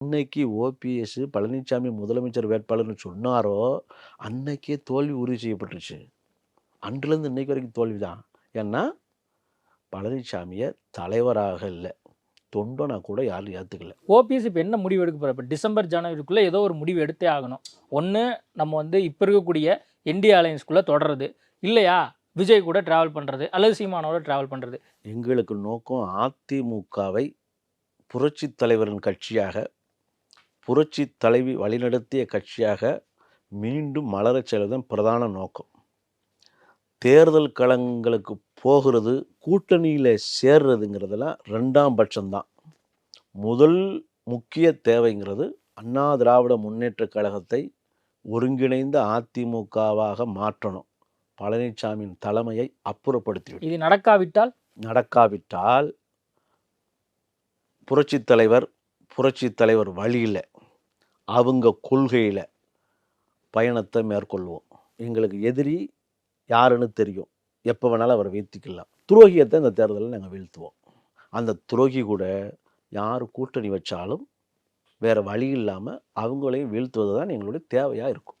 இன்னைக்கு ஓபிஎஸ் பழனிசாமி முதலமைச்சர் வேட்பாளர்னு சொன்னாரோ அன்னைக்கே தோல்வி உறுதி செய்யப்பட்டுருச்சு. அன்றிலிருந்து இன்னைக்கு வரைக்கும் தோல்வி தான் ஏன்னா பழனிசாமியை தலைவராக இல்லை. தொண்டனா கூட யாரும் ஏற்றுக்கல ஓபிஎஸ் இப்போ என்ன முடிவு எடுக்க போகிற இப்போ டிசம்பர் ஜனவரிக்குள்ளே ஏதோ ஒரு முடிவு எடுத்தே ஆகணும். ஒன்று நம்ம வந்து இப்போ இருக்கக்கூடிய இந்திய அலையன்ஸ்குள்ளே தொடருது இல்லையா? விஜய் கூட ட்ராவல் பண்ணுறது அல்லது சீமானோட ட்ராவல் பண்ணுறது எங்களுக்கு நோக்கம் அதிமுகவை புரட்சி தலைவரின் கட்சியாக புரட்சி தலைவி வழிநடத்திய கட்சியாக மீண்டும் மலரச் செய்வதுதான் பிரதான நோக்கம். தேர்தல் களங்களுக்கு போகிறது கூட்டணியில் சேர்றதுங்கிறதெல்லாம் ரெண்டாம் பட்சம்தான். முதல் முக்கிய தேவைங்கிறது அண்ணா திராவிட முன்னேற்றக் கழகத்தை ஒருங்கிணைந்த அதிமுகவாக மாற்றணும். பழனிசாமியின் தலைமையை அப்புறப்படுத்திவிடும் இது நடக்காவிட்டால்? நடக்காவிட்டால் புரட்சி தலைவர் புரட்சி தலைவர் வழியில் அவங்க கொள்கையில் பயணத்தை மேற்கொள்வோம். எங்களுக்கு எதிரி யாருன்னு தெரியும். எப்போ வேணாலும் அவரை வீழ்த்திக்கலாம். துரோகியத்தை இந்த தேர்தலில் நாங்கள் வீழ்த்துவோம். அந்த துரோகி கூட யார் கூட்டணி வச்சாலும் வேறு வழி இல்லாமல் அவங்களையும் வீழ்த்துவது தான் எங்களுடைய தேவையாக இருக்கும்.